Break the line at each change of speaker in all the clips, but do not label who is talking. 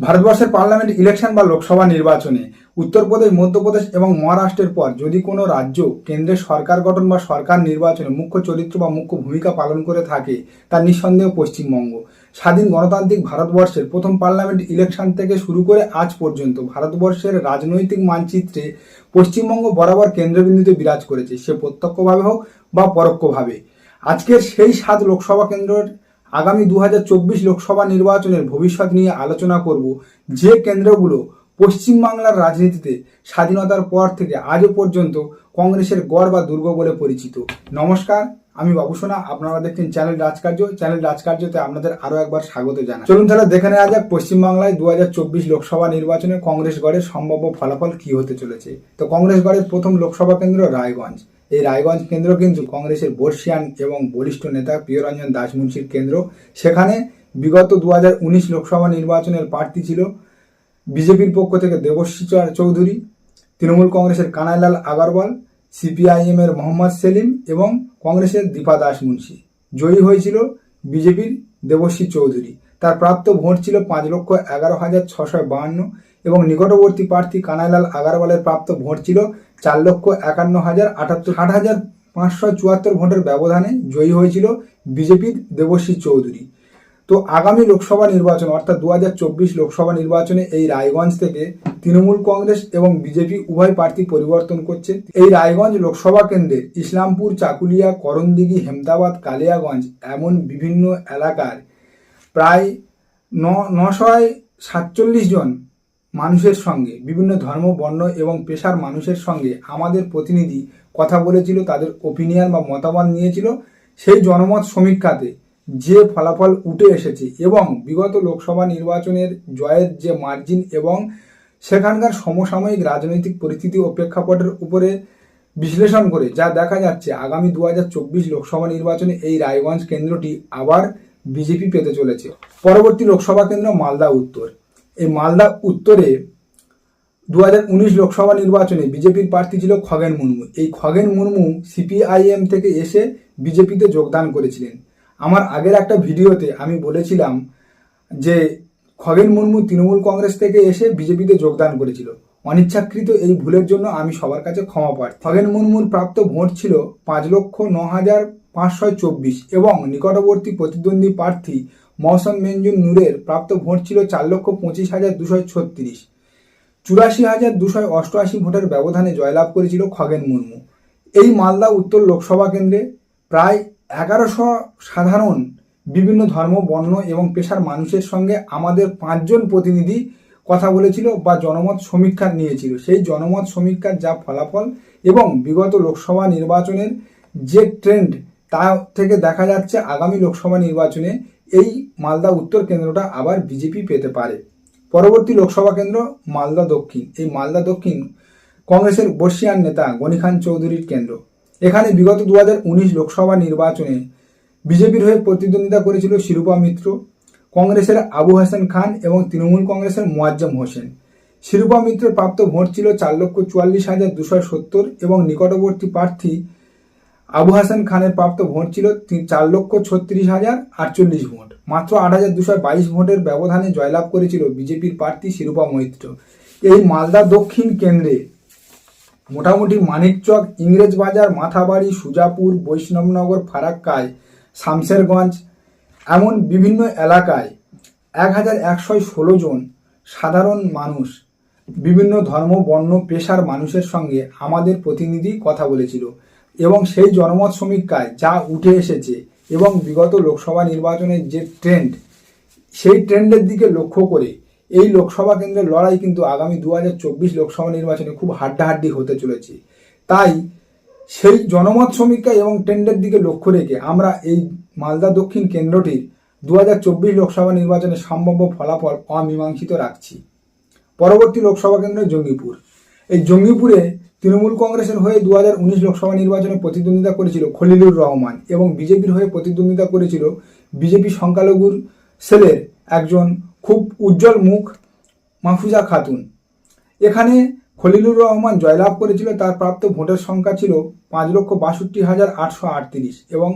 ভারতবর্ষের parliament election বা লোকসভা নির্বাচনে উত্তরপ্রদেশ, মধ্যপ্রদেশ এবং মহারাষ্ট্রের পর যদি কোনো রাজ্য, কেন্দ্রের সরকার গঠন বা সরকার নির্বাচনে মুখ্য চরিত্র বা মুখ্য ভূমিকা পালন করে থাকে তার নিঃসন্দেহ পশ্চিমবঙ্গ। স্বাধীন গণতান্ত্রিক ভারতবর্ষের প্রথম পার্লামেন্ট ইলেকশন থেকে শুরু করে আজ পর্যন্ত ভারতবর্ষের রাজনৈতিক মানচিত্রে পশ্চিমবঙ্গ বরাবর কেন্দ্রবিন্দুতে বিরাজ করেছে। সে প্রত্যক্ষভাবে হোক বা পরোক্ষভাবে। আজকের সেই সাত লোকসভা কেন্দ্রের আগামী দু হাজার চব্বিশ লোকসভা নির্বাচনের ভবিষ্যৎ নিয়ে আলোচনা করব যে কেন্দ্রগুলো পশ্চিমবাংলার রাজনীতিতে স্বাধীনতার পর থেকে আজও পর্যন্ত কংগ্রেসের গড় বা দুর্গ বলে পরিচিত। নমস্কার, আমি বাবুসোনা আপনারা দেখছেন চ্যানেল রাজকার্য। চ্যানেল রাজকার্যতে আপনাদের আরও একবার স্বাগত জানাই। চলুন তাহলে দেখে নেওয়া যাক পশ্চিমবাংলায় দু হাজার চব্বিশ লোকসভা নির্বাচনে কংগ্রেস গড়ের সম্ভাব্য ফলাফল কি হতে চলেছে। তো কংগ্রেস গড়ের প্রথম লোকসভা কেন্দ্র রায়গঞ্জ। এই রায়গঞ্জ কেন্দ্র কিন্তু কংগ্রেসের বর্ষিয়ান এবং বলিষ্ঠ নেতা প্রিয়রঞ্জন দাসমুন্সির কেন্দ্র। সেখানে বিগত দু হাজার উনিশ লোকসভা নির্বাচনের প্রার্থী ছিল বিজেপির পক্ষ থেকে দেবশ্রী চৌধুরী, তৃণমূল কংগ্রেসের কানাইলাল আগরওয়াল সিপিআইএম এর মোহাম্মদ সেলিম এবং কংগ্রেসের দীপা দাস মুন্সি। জয়ী হয়েছিল বিজেপির দেবশ্রী চৌধুরী। তার প্রাপ্ত ভোট ছিল পাঁচ লক্ষ এগারো হাজার ছশো বাহান্ন এবং নিকটবর্তী প্রার্থী কানাইলাল আগরওয়ালের প্রাপ্ত ভোট ছিল চার লক্ষ একান্ন হাজার আটাত্তর ষাট হাজার পাঁচশো চুয়াত্তর ভোটের ব্যবধানে জয়ী হয়েছিল বিজেপির দেবশ্রী চৌধুরী। তো আগামী লোকসভা নির্বাচন, অর্থাৎ দু হাজার চব্বিশ লোকসভা নির্বাচনে এই রায়গঞ্জ থেকে তৃণমূল কংগ্রেস এবং বিজেপি উভয় প্রার্থী পরিবর্তন করছে। এই রায়গঞ্জ লোকসভা কেন্দ্রে ইসলামপুর, চাকুলিয়া, করণদিঘি, হেমদাবাদ, কালিয়াগঞ্জ এমন বিভিন্ন এলাকার প্রায় ন নশয় সাতচল্লিশ জন মানুষের সঙ্গে, বিভিন্ন ধর্ম, বর্ণ এবং পেশার মানুষের সঙ্গে আমাদের প্রতিনিধি কথা বলেছিল, তাদের ওপিনিয়ন বা মতামত নিয়েছিল। সেই জনমত সমীক্ষাতে যে ফলাফল উঠে এসেছে এবং বিগত লোকসভা নির্বাচনের জয়ের যে মার্জিন এবং সেখানকার সমসাময়িক রাজনৈতিক পরিস্থিতি ও প্রেক্ষাপটের উপরে বিশ্লেষণ করে যা দেখা যাচ্ছে, আগামী দু হাজার চব্বিশ লোকসভা নির্বাচনে এই রায়গঞ্জ কেন্দ্রটি আবার বিজেপি পেতে চলেছে। পরবর্তী লোকসভা কেন্দ্র মালদা, উত্তর। এই মালদা উত্তরে দু হাজার উনিশ লোকসভা নির্বাচনে বিজেপির প্রার্থী ছিল খগেন মুর্মু। এই খগেন মুর্মু সিপিআইএম থেকে এসে বিজেপিতে যোগদান করেছিলেন। আমার আগের একটা ভিডিওতে আমি বলেছিলাম যে খগেন মুর্মু তৃণমূল কংগ্রেস থেকে এসে বিজেপিতে যোগদান করেছিল। অনিচ্ছাকৃত এই ভুলের জন্য আমি সবার কাছে ক্ষমা পাই খগেন মুর্মুর প্রাপ্ত ভোট ছিল পাঁচ লক্ষ ন হাজার পাঁচশো চব্বিশ এবং নিকটবর্তী প্রতিদ্বন্দ্বী প্রার্থী মৌসম মেঞ্জুর নূরের প্রাপ্ত ভোট ছিল চার লক্ষ পঁচিশ হাজার দুশো ছত্রিশ। চুরাশি হাজার দুশো অষ্টআশি ভোটের ব্যবধানে জয়লাভ করেছিল খগেন মুর্মু। এই মালদা উত্তর লোকসভা কেন্দ্রে প্রায় এগারোশো সাধারণ বিভিন্ন ধর্ম, বর্ণ এবং পেশার মানুষের সঙ্গে আমাদের পাঁচজন প্রতিনিধি কথা বলেছিল বা জনমত সমীক্ষা নিয়েছিল। সেই জনমত সমীক্ষার যা ফলাফল এবং বিগত লোকসভা নির্বাচনের যে ট্রেন্ড তা থেকে দেখা যাচ্ছে আগামী লোকসভা নির্বাচনে এই মালদা উত্তর কেন্দ্রটা আবার বিজেপি পেতে পারে। পরবর্তী লোকসভা কেন্দ্র মালদা দক্ষিণ। এই মালদা দক্ষিণ কংগ্রেসের বর্ষিয়ান নেতা গনি খান চৌধুরীর কেন্দ্র। এখানে বিগত দু হাজার উনিশ লোকসভা নির্বাচনে বিজেপির হয়ে প্রতিদ্বন্দ্বিতা করেছিল শিরূপা মিত্র, কংগ্রেসের আবু হাসান খান এবং তৃণমূল কংগ্রেসের মোয়াজ্জম হোসেন। শিরূপা মিত্রের প্রাপ্ত ভোট ছিল চার লক্ষ চুয়াল্লিশ হাজার দুশো সত্তর এবং নিকটবর্তী প্রার্থী আবু হাসান খানের প্রাপ্ত ভোট ছিল চার লক্ষ ছত্রিশ হাজার আটচল্লিশ ভোট। মাত্র আট হাজার দুশো বাইশ ভোটের ব্যবধানে জয়লাভ করেছিল বিজেপির প্রার্থী শিরূপা মৈত্র। এই মালদা দক্ষিণ কেন্দ্রে মোটামুটি মানিকচক, ইংরেজবাজার, মাথাবাড়ি, সুজাপুর, বৈষ্ণবনগর, ফারাক্কায়, শামশেরগঞ্জ এমন বিভিন্ন এলাকায় এক হাজার একশো ষোলো জন সাধারণ মানুষ, বিভিন্ন ধর্ম, বর্ণ, পেশার মানুষের সঙ্গে আমাদের প্রতিনিধি কথা বলেছিল। এবং সেই জনমত সমীক্ষায় যা উঠে এসেছে এবং বিগত লোকসভা নির্বাচনের যে ট্রেন্ড, সেই ট্রেন্ডের দিকে লক্ষ্য করে এই লোকসভা কেন্দ্রের লড়াই কিন্তু আগামী দু হাজার চব্বিশ লোকসভা নির্বাচনে খুব হাড্ডাহাড্ডি হতে চলেছে। তাই সেই জনমত সমীক্ষা এবং ট্রেন্ডের দিকে লক্ষ্য রেখে আমরা এই মালদা দক্ষিণ কেন্দ্রটির দু হাজার চব্বিশ লোকসভা নির্বাচনে সম্ভাব্য ফলাফল অমীমাংসিত রাখছি। পরবর্তী লোকসভা কেন্দ্র জঙ্গিপুর। এই জঙ্গিপুরে তৃণমূল কংগ্রেসের হয়ে দু হাজার উনিশ লোকসভা নির্বাচনে প্রতিদ্বন্দ্বিতা করেছিল খলিলুর রহমান এবং বিজেপির হয়ে প্রতিদ্বন্দ্বিতা করেছিল বিজেপি সংখ্যালঘুর সেলের একজন খুব উজ্জ্বল মুখ মাহফুজা খাতুন। এখানে খলিলুর রহমান জয়লাভ করেছিল, তার প্রাপ্ত ভোটের সংখ্যা ছিল পাঁচ লক্ষ বাষট্টি হাজার আটশো আটত্রিশ এবং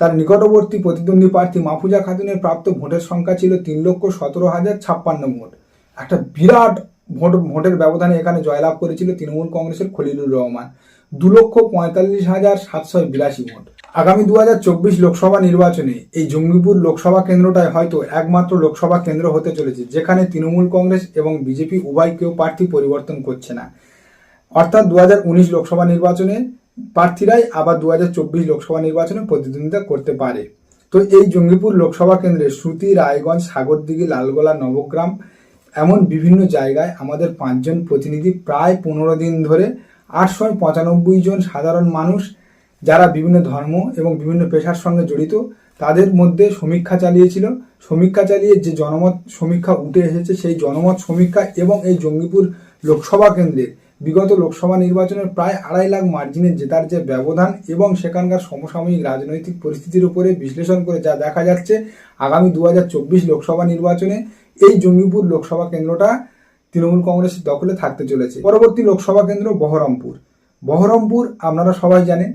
তার নিকটবর্তী প্রতিদ্বন্দ্বী প্রার্থী মাহফুজা খাতুনের প্রাপ্ত ভোটের সংখ্যা ছিল তিন লক্ষ সতেরো হাজার ছাপ্পান্ন ভোট। একটা বিরাট ভোট, ভোটের ব্যবধানে এখানে জয়লাভ করেছিল তৃণমূল কংগ্রেসের খলিলুর রহমান। দু লক্ষ পঁয়তাল্লিশ হাজার সাতশো বিরাশি ভোট। আগামী দু চব্বিশ লোকসভা নির্বাচনে এই জঙ্গিপুর লোকসভা কেন্দ্রটাই হয়তো একমাত্র লোকসভা কেন্দ্র হতে চলেছে, যেখানে তৃণমূল কংগ্রেস এবং বিজেপি উভয় কেউ প্রার্থী পরিবর্তন করছে না। অর্থাৎ দু হাজার উনিশ লোকসভা নির্বাচনে প্রার্থীরাই আবার দু হাজার চব্বিশ লোকসভা নির্বাচনে প্রতিদ্বন্দ্বিতা করতে পারে। তো এই জঙ্গিপুর লোকসভা কেন্দ্রে শ্রুতি রায়গঞ্জ, সাগরদিঘি, লালগোলা, নবগ্রাম এমন বিভিন্ন জায়গায় আমাদের পাঁচজন প্রতিনিধি প্রায় পনেরো দিন ধরে আটশো পঁচানব্বই জন সাধারণ মানুষ যারা বিভিন্ন ধর্ম এবং বিভিন্ন পেশার সঙ্গে জড়িত, তাদের মধ্যে সমীক্ষা চালিয়েছিল। সমীক্ষা চালিয়ে যে জনমত সমীক্ষা উঠে এসেছে, সেই জনমত সমীক্ষা এবং এই জঙ্গিপুর লোকসভা কেন্দ্রের বিগত লোকসভা নির্বাচনের প্রায় আড়াই লাখ মার্জিনে জেতার যে ব্যবধান এবং সেখানকার সমসাময়িক রাজনৈতিক পরিস্থিতির উপরে বিশ্লেষণ করে যা দেখা যাচ্ছে, আগামী দু হাজার চব্বিশ লোকসভা নির্বাচনে এই জঙ্গিপুর লোকসভা কেন্দ্রটা তৃণমূল কংগ্রেসের দখলে থাকতে চলেছে। পরবর্তী লোকসভা কেন্দ্র বহরমপুর। বহরমপুর আপনারা সবাই জানেন।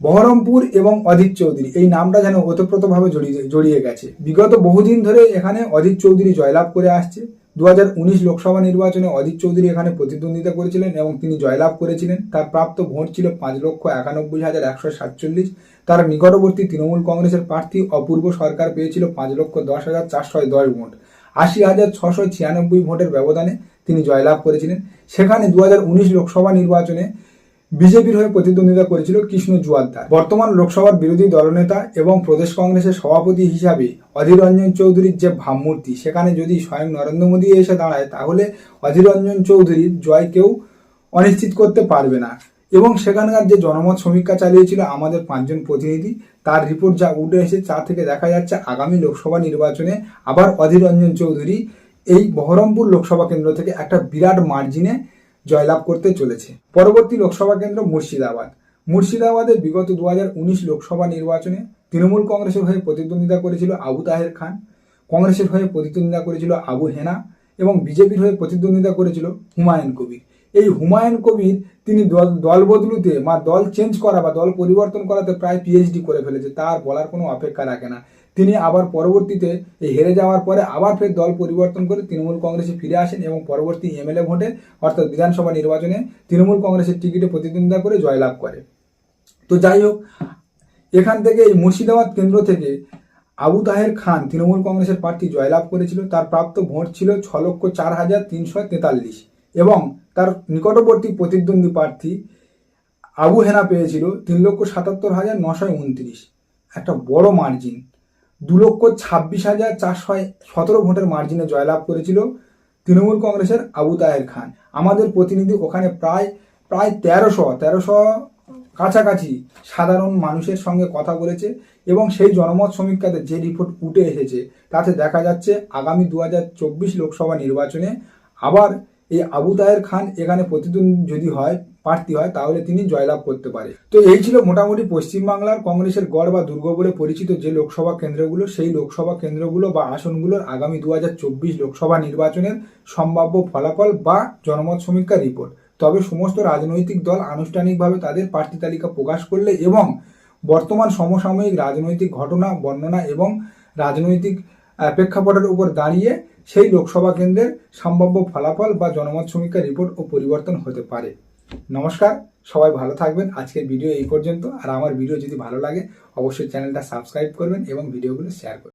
বহরমপুর এবং অধীর চৌধুরী, এই নামটা যেন ওতপ্রোতভাবে জড়িয়ে জড়িয়ে গেছে। বিগত বহুদিন ধরে এখানে অধীর চৌধুরী জয়লাভ করে আসছে। দু হাজার উনিশ লোকসভা নির্বাচনে অধীর চৌধুরী এখানে প্রতিদ্বন্দ্বিতা করেছিলেন এবং তিনি জয়লাভ করেছিলেন। তার প্রাপ্ত ভোট ছিল পাঁচ লক্ষ একানব্বই হাজার একশো সাতচল্লিশ। তার নিকটবর্তী তৃণমূল কংগ্রেসের প্রার্থী অপূর্ব সরকার পেয়েছিল পাঁচ লক্ষ দশ হাজার চারশো দশ ভোট। আশি হাজার ছশো ছিয়ানব্বই ভোটের ব্যবধানে তিনি জয়লাভ করেছিলেন। সেখানে দু হাজার উনিশ লোকসভা নির্বাচনে বিজেপির হয়ে প্রতিদ্বন্দ্বিতা করেছিল কৃষ্ণ জুয়াদ্দার বর্তমান লোকসভার বিরোধী দলনেতা এবং প্রদেশ কংগ্রেসের সভাপতি হিসাবে অধীর রঞ্জন চৌধুরীর যে ভাবমূর্তি, সেখানে যদি স্বয়ং নরেন্দ্র মোদী এসে দাঁড়ায়, তাহলে অধীর রঞ্জন চৌধুরীর জয় কেউ অনিশ্চিত করতে পারবে না। এবং সেখানকার যে জনমত সমীক্ষা চালিয়েছিল আমাদের পাঁচজন প্রতিনিধি, তার রিপোর্ট যা উঠে এসে তা থেকে দেখা যাচ্ছে আগামী লোকসভা নির্বাচনে আবার অধীর রঞ্জন চৌধুরী এই বহরমপুর লোকসভা কেন্দ্র থেকে একটা বিরাট মার্জিনে জয়লাভ করতে চলেছে। পরবর্তী লোকসভা কেন্দ্র মুর্শিদাবাদ। মুর্শিদাবাদে বিগত দু হাজার উনিশ লোকসভা নির্বাচনে তৃণমূল কংগ্রেসের হয়ে প্রতিদ্বন্দ্বিতা করেছিল আবু তাহের খান, কংগ্রেসের হয়ে প্রতিদ্বন্দ্বিতা করেছিল আবু হেনা এবং বিজেপির হয়ে প্রতিদ্বন্দ্বিতা করেছিল হুমায়ুন কবির। এই হুমায়ুন কবির তিনি দল দল বদলুতে বা দল চেঞ্জ করা বা দল পরিবর্তন করাতে প্রায় পিএইচডি করে ফেলেছে, তার বলার কোনো অপেক্ষা রাখে না। তিনি আবার পরবর্তীতে এই হেরে যাওয়ার পরে আবার ফের দল পরিবর্তন করে তৃণমূল কংগ্রেসে ফিরে আসেন এবং পরবর্তী এমএলএ ভোটে, অর্থাৎ বিধানসভা নির্বাচনে তৃণমূল কংগ্রেসের টিকিটে প্রতিদ্বন্দ্বিতা করে জয়লাভ করে। তো যাই হোক, এখান থেকে এই মুর্শিদাবাদ কেন্দ্র থেকে আবু তাহের খান তৃণমূল কংগ্রেসের প্রার্থী জয়লাভ করেছিল। তার প্রাপ্ত ভোট ছিল ছ লক্ষ চার হাজার তিনশো তেতাল্লিশ এবং তার নিকটবর্তী প্রতিদ্বন্দ্বী প্রার্থী আবু হেনা পেয়েছিল তিন লক্ষ সাতাত্তর হাজার নশো উনত্রিশ। একটা বড় মার্জিন দু লক্ষ ছাব্বিশ হাজার চারশো সতেরো ভোটের মার্জিনে জয়লাভ করেছিল তৃণমূল কংগ্রেসের আবু তাহের খান। আমাদের প্রতিনিধি ওখানে প্রায় প্রায় তেরোশো তেরোশো কাছাকাছি সাধারণ মানুষের সঙ্গে কথা বলেছে এবং সেই জনমত সমীক্ষাতে যে রিপোর্ট উঠে এসেছে, তাতে দেখা যাচ্ছে আগামী দু হাজার চব্বিশ লোকসভা নির্বাচনে আবার এই আবু তাহের খান এখানে প্রতিদ্বন্দ্বী যদি হয়, প্রার্থী হয়, তাহলে তিনি জয়লাভ করতে পারে। তো এই ছিল মোটামুটি পশ্চিমবাংলার কংগ্রেসের গড় বা দুর্গ বলে পরিচিত যে লোকসভা কেন্দ্রগুলো, সেই লোকসভা কেন্দ্রগুলো বা আসনগুলোর আগামী দু হাজার চব্বিশ লোকসভা নির্বাচনের সম্ভাব্য ফলাফল বা জনমত সমীক্ষা রিপোর্ট। তবে সমস্ত রাজনৈতিক দল আনুষ্ঠানিকভাবে তাদের প্রার্থী তালিকা প্রকাশ করলে এবং বর্তমান সমসাময়িক রাজনৈতিক ঘটনা, বর্ণনা এবং রাজনৈতিক প্রেক্ষাপটের উপর দাঁড়িয়ে সেই লোকসভা কেন্দ্রের সম্ভাব্য ফলাফল বা জনমত সমীক্ষা রিপোর্ট ও পরিবর্তন হতে পারে। নমস্কার, সবাই ভালো থাকবেন। আজকের ভিডিও এই পর্যন্ত। আর আমার ভিডিও যদি ভালো লাগে, অবশ্যই চ্যানেলটা সাবস্ক্রাইব করবেন এবং ভিডিওগুলো শেয়ার করবেন।